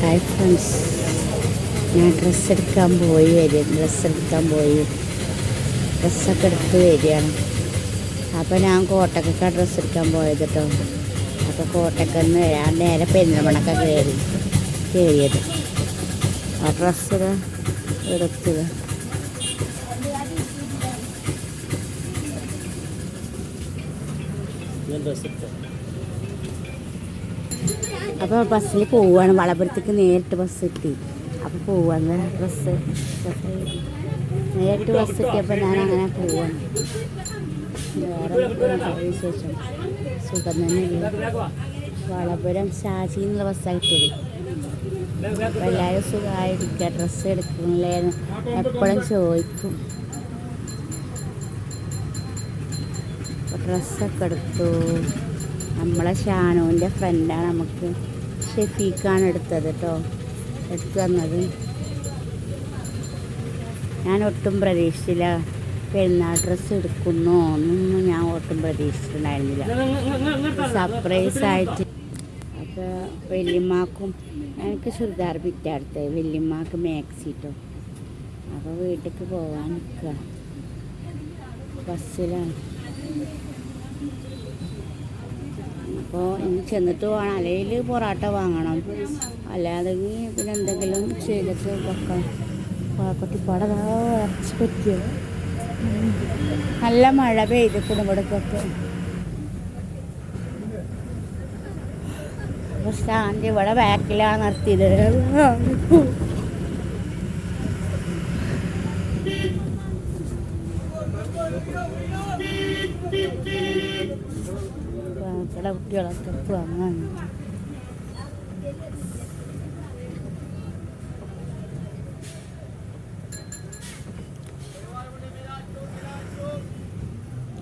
Hi friends ഞാൻ dress എടുക്കാൻ പോയി വരിക ഡ്രസ്സ് എടുക്കാൻ പോയി. ഡ്രസ്സൊക്കെ എടുത്ത് വരികയാണ്. അപ്പോൾ ഞാൻ കോട്ടക്കൊക്കെ ഡ്രസ്സ് എടുക്കാൻ പോയത് കേട്ടോ അപ്പോൾ കോട്ടക്കെന്ന് ഞാൻ നേരെ പെരുന്നമണക്ക കയറി കയറിയത്. ആ ഡ്രസ്സ് എടുത്തത്. അപ്പോൾ ബസ്സിൽ പോവുകയാണ് വളപുരത്തേക്ക് നേരിട്ട് ബസ് എത്തി. അപ്പോൾ പോവാണ്. ബസ് നേരിട്ട് ബസ് കിട്ടിയപ്പോൾ ഞാൻ അങ്ങനെ പോവാണ് വിശേഷം? സുഖം തന്നെ. വളപുരം ഷാജി എന്നുള്ള ബസ്സാണ് കിട്ടിയത്. അപ്പോൾ എല്ലാവരും സുഖമായിരിക്കുക ഡ്രസ്സ് എടുക്കുന്നില്ലേ എപ്പോഴും ചോദിക്കും. ഡ്രസ്സൊക്കെ എടുത്തു. നമ്മളെ ഷാനുവിന്റെ ഫ്രണ്ടാണ് നമുക്ക് ഷെഫീഖാണ് എടുത്തത് കേട്ടോ എടുത്തു തന്നത്. ഞാൻ ഒട്ടും പ്രതീക്ഷിച്ചില്ല പെരുന്നാൾ ഡ്രസ്സ് എടുക്കുന്നു ഒന്നും ഞാൻ ഒട്ടും പ്രതീക്ഷിച്ചിട്ടുണ്ടായിരുന്നില്ല. സർപ്രൈസ് ആയിട്ട്. അപ്പോൾ വല്യമ്മക്കും എനിക്ക് ചുരിദാർ പിറ്റടുത്ത് വല്യമ്മക്ക് മാക്സിട്ടോ അപ്പോൾ വീട്ടിലേക്ക് പോകാൻ നിൽക്കുക ബസ്സിലാണ് അപ്പോൾ ഇനി ചെന്നിട്ട് വേണം. അല്ലെങ്കിൽ പൊറാട്ട വാങ്ങണം. അല്ലാതെ പിന്നെ എന്തെങ്കിലും ചെയ്തിട്ട് വെക്കണം കുട്ടിപ്പാടെ ഇറച്ചി പറ്റിയത്. നല്ല മഴ പെയ്തിട്ടുണ്ട് ഇവിടേക്കൊക്കെ. അപ്പോൾ സ്റ്റാൻഡ് ഇവിടെ ബാക്കിലാണ് നിർത്തിയത്. ഇവിടെ കുട്ടികളൊക്കെ വാങ്ങാൻ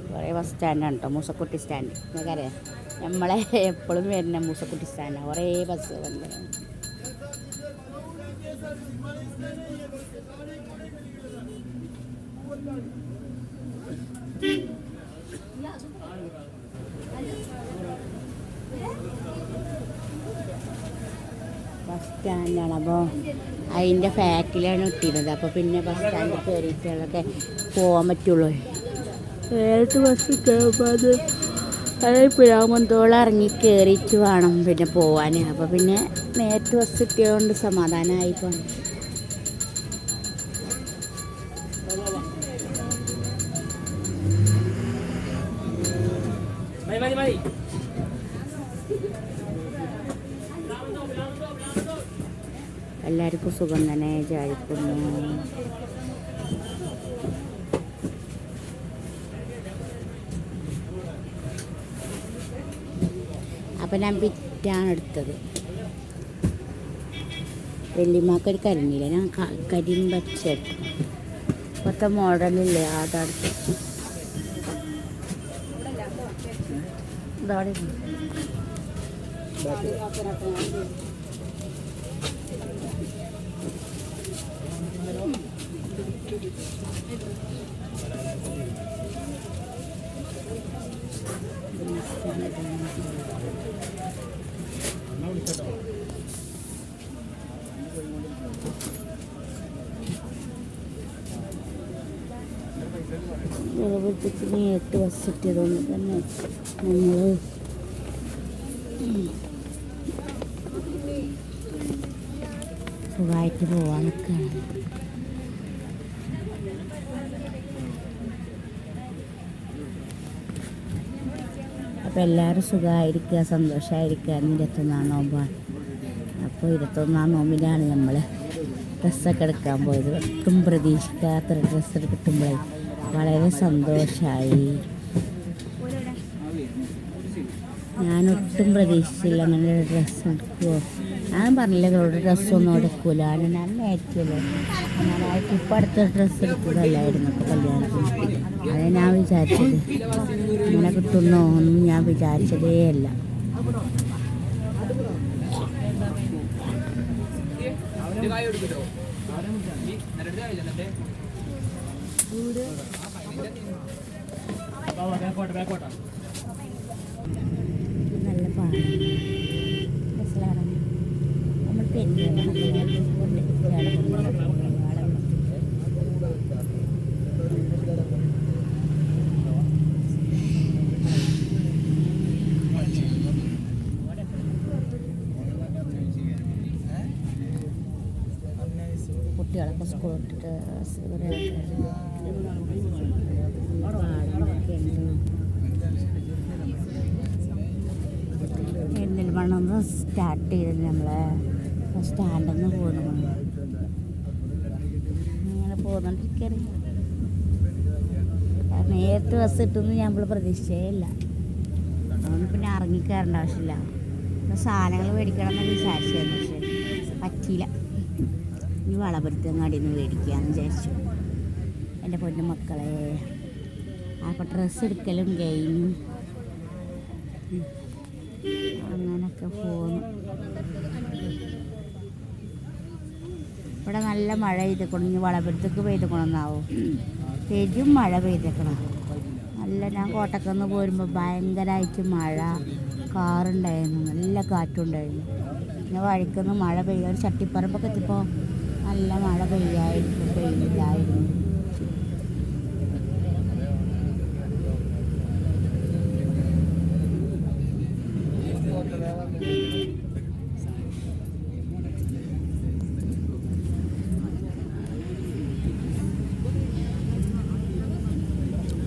കുറേ ബസ് സ്റ്റാൻഡാണ് കേട്ടോ മൂസക്കുട്ടി സ്റ്റാൻഡ് നിങ്ങൾക്കറിയാം നമ്മളെ എപ്പോഴും വരുന്ന മൂസക്കുട്ടി സ്റ്റാൻഡാണ് കുറേ ബസ് വന്നത് ബസ് സ്റ്റാൻഡാണ് അപ്പോൾ അതിന്റെ ഫാക്കിലാണ് ഇട്ടിരുന്നത്. അപ്പോൾ പിന്നെ ബസ് സ്റ്റാൻഡിൽ കയറിയിട്ടുള്ളതൊക്കെ പോകാൻ പറ്റുള്ളൂ. നേരിട്ട് ബസ് കയറുമ്പോൾ അത് അതായത് പിഴാമന്തോളം ഇറങ്ങി കയറിയിട്ട് വേണം പിന്നെ പോവാൻ അപ്പോൾ പിന്നെ നേരിട്ട് ബസ് കിട്ടിയതുകൊണ്ട് സമാധാനമായി പോകണം എല്ലാവർക്കും സുഖം തന്നെ വിചാരിക്കുന്നു. അപ്പം ഞാൻ പിറ്റാണ് എടുത്തത്. വെള്ളിമാക്കൊരു കരിഞ്ഞില്ല? ഞാൻ ക- കരിമ്പച്ച എടുത്തു ഇപ്പോഴത്തെ മോഡലില്ലേ അതെടുത്ത് ഇതവിടെ ഇരുന്നു. നിലവിളത്തേക്ക് നേരിട്ട് ബസ് കിട്ടിയതുകൊണ്ട് തന്നെ നമ്മൾ സുഖമായിട്ട് പോവാൻ നിൽക്കുകയാണ് അപ്പോൾ എല്ലാവരും സുഖമായിരിക്കുക സന്തോഷമായിരിക്കുക. എന്ന് ഇരുപത്തൊന്നാം നോമ്പാണ്. അപ്പോൾ ഇരുപത്തൊന്നാം നോമ്പിനാണ് നമ്മൾ ഡ്രസ്സൊക്കെ എടുക്കാൻ പോയത്. ഒട്ടും പ്രതീക്ഷിക്കാത്തൊരു ഡ്രസ്സ് കിട്ടുമ്പോഴേ വളരെ സന്തോഷമായി ഞാൻ ഒട്ടും പ്രതീക്ഷിച്ചില്ല അങ്ങനെ ഒരു ഡ്രസ്സ് എടുക്കുമോ ഞാൻ പറഞ്ഞില്ല നിങ്ങളോട് ഡ്രസ്സൊന്നും എടുക്കൂല. ഞാൻ മേടിക്കുമല്ലോ ഞാനായിട്ട് ഇപ്പം അടുത്ത ഡ്രസ്സ് എടുത്തതല്ലായിരുന്നു ഇപ്പോൾ കല്യാണത്തിന് അതെ ഞാൻ വിചാരിച്ചത്. ഇങ്ങനെ കിട്ടുന്നോ ഒന്നും ഞാൻ വിചാരിച്ചതേ അല്ല. ബാക്കോട്ടെ ബാക്കോട്ടെ നല്ല പാടാണ് മനസ്സിലാണ് നമ്മൾ പെരുന്നാൾ കുട്ടികളൊക്കെ സ്കൂൾ വിട്ടിട്ട് എന്നിൽ പെരിന്തൽമണ്ണ സ്റ്റാർട്ട് ചെയ്തത് നമ്മളെ സ്റ്റാൻഡിൽ നിന്ന് പോകുന്നു ഇങ്ങനെ കാരണം നേരത്തെ ബസ് കിട്ടുമെന്ന് നമ്മൾ പ്രതീക്ഷയേ ഇല്ല. അതുകൊണ്ട് പിന്നെ ഇറങ്ങിക്കയറേണ്ട ആവശ്യമില്ല. സാധനങ്ങൾ മേടിക്കണം എന്ന് വിചാരിച്ചായിരുന്നു പക്ഷേ പറ്റിയില്ല. ഇനി വളപുരത്തങ്ങാടി നിന്ന് മേടിക്കാമെന്ന് വിചാരിച്ചു. എന്റെ പൊന്നു മക്കളെ അപ്പോൾ ഡ്രസ്സ് എടുക്കലും കഴിഞ്ഞു. അങ്ങനൊക്കെ പോന്നു. ഇവിടെ നല്ല മഴ പെയ്തേക്കണം ഇനി വളപുരത്തേക്ക് പെയ്തേക്കണമെന്നാവും പെരും മഴ പെയ്തേക്കണം നല്ല ഞാൻ കോട്ടക്കുന്ന് പോരുമ്പോൾ ഭയങ്കരമായിട്ട് മഴ കാറുണ്ടായിരുന്നു നല്ല കാറ്റുണ്ടായിരുന്നു. പിന്നെ വഴിക്കുന്ന് മഴ പെയ്യാൻ ചട്ടിപ്പറമ്പൊക്കെ എത്തിയപ്പോൾ നല്ല മഴ പെയ്യായിരുന്നു പെയ്യായിരുന്നു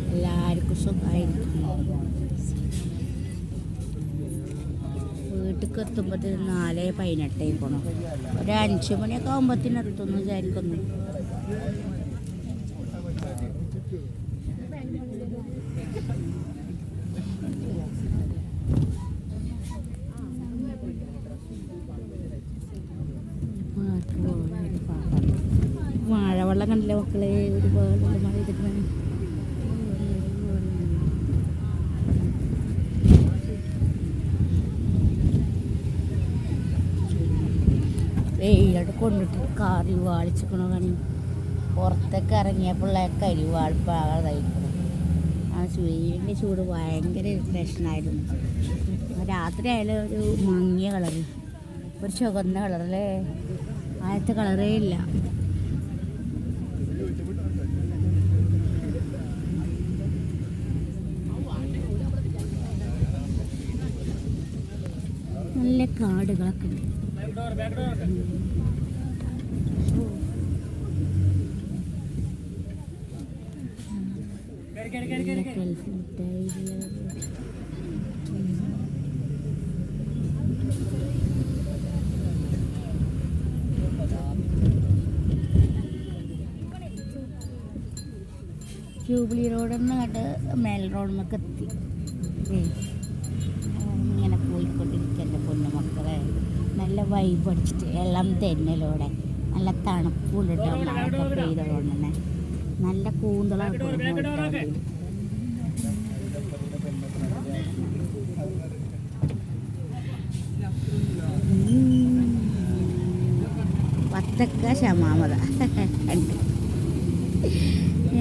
എല്ലാവർക്കും സുഖമായിരിക്കും വീട്ടിലേക്ക് എത്തുമ്പോഴത്തേന് നാല് പതിനെട്ടായിക്കണം ഒരു അഞ്ച് മണിയൊക്കെ ആകുമ്പോഴത്തേന് എത്തുമെന്ന് വിചാരിക്കുന്നു. വാഴവെള്ളം കണ്ടില്ലേ മക്കളെ? ഒരുപാട് മഴ എടുക്കണം വെയിലോട്ട് കൊണ്ടിട്ട് കറി വാളിച്ചിക്കണ കണി. പുറത്തേക്ക് ഇറങ്ങിയ കരി വാളിപ്പാകാതായിരിക്കണം ആ വെയിലിന്റെ ചൂട് ഭയങ്കര പ്രശ്നമായിരുന്നു രാത്രി ആയാലും ഒരു മങ്ങിയ കളറ് ഒരു ചുവന്ന കളറല്ലേ ആദ്യത്തെ കളറേ ഇല്ല. നല്ല കാടുകളൊക്കെ ഉണ്ട്. ജൂബിലി റോഡിൽ നിന്ന് കണ്ട് മേൽ റോഡിലേക്ക് എത്തി. ഇങ്ങനെ പോയിക്കൊണ്ടിരിക്കുക എന്റെ പൊന്നു മക്കളെ നല്ല വൈബ് അടിച്ചിട്ട് എല്ലാം തെന്നലോടെ. നല്ല തണുപ്പുണ്ട് പെയ്തതുകൊണ്ട് തന്നെ നല്ല കൂന്തളൊക്കെ വത്തക്ക ശമാമത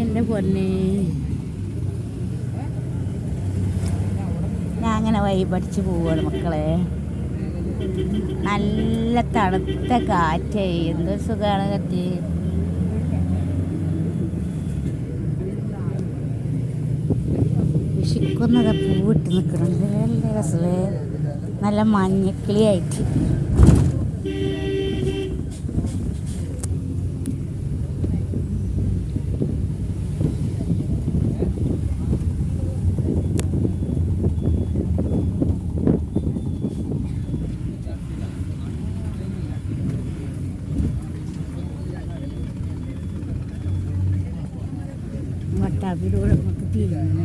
എന്റെ പൊന്നെ. ഞാൻ അങ്ങനെ വൈ വൈബടിച്ച് പോവാണ് മക്കളെ. നല്ല തണുത്ത കാറ്റ്. എന്തൊരു സുഖമാണ് കത്തി. വിഷിക്കുന്നതൊക്കെ പൂവിട്ട് നിൽക്കുന്നുണ്ട് നല്ല രസമേ നല്ല മഞ്ഞക്കിളിയായിട്ട്. വട്ടാപ്പിലൂടെ നമുക്ക് തിരിഞ്ഞു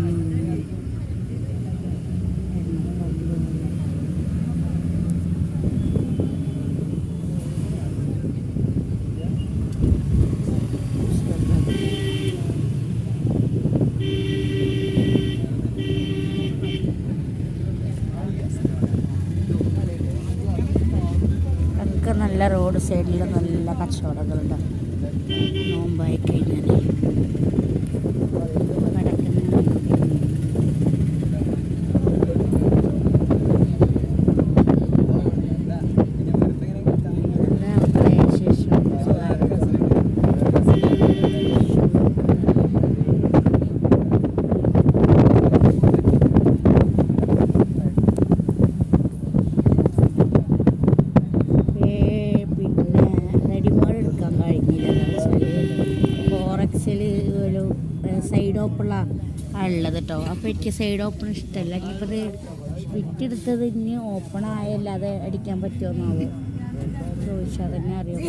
റോഡ് സൈഡിൽ നല്ല കച്ചവടങ്ങളുണ്ട്. ഓപ്പണ ഉള്ളത് കേട്ടോ അപ്പോൾ എനിക്ക് സൈഡ് ഓപ്പൺ ഇഷ്ടമല്ല ഇത് വിറ്റെടുത്തത് ഇനി ഓപ്പൺ ആയല്ലാതെ അടിക്കാൻ പറ്റുമെന്നാവും? ചോദിച്ചാൽ തന്നെ അറിയാം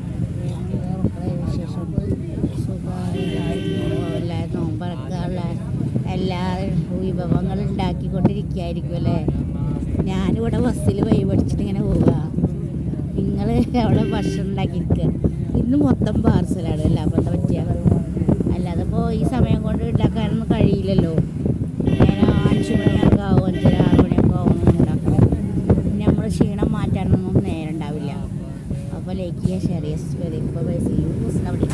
മക്കളെ വിശേഷം സുഖമായിരിക്കുന്നു എല്ലാ നോമ്പറക്കാനുള്ള എല്ലാ വിഭവങ്ങളും ഉണ്ടാക്കിക്കൊണ്ടിരിക്കുകയായിരിക്കും അല്ലേ ഞാനിവിടെ ബസ്സിൽ വഴി പഠിച്ചിട്ട് ഇങ്ങനെ പോവുക നിങ്ങൾ അവിടെ ഭക്ഷണം ഉണ്ടാക്കിയിരിക്കുക. ഇന്ന് മൊത്തം പാർസലാണ് അല്ല? അപ്പം പറ്റിയ? അല്ലാതെ ഇപ്പോൾ ഈ സമയം കൊണ്ട് ഉണ്ടാക്കാനൊന്നും കഴിയില്ലല്ലോ. ഞാൻ ചെയ്യുക ഇപ്പോൾ ബസ് അവിടെ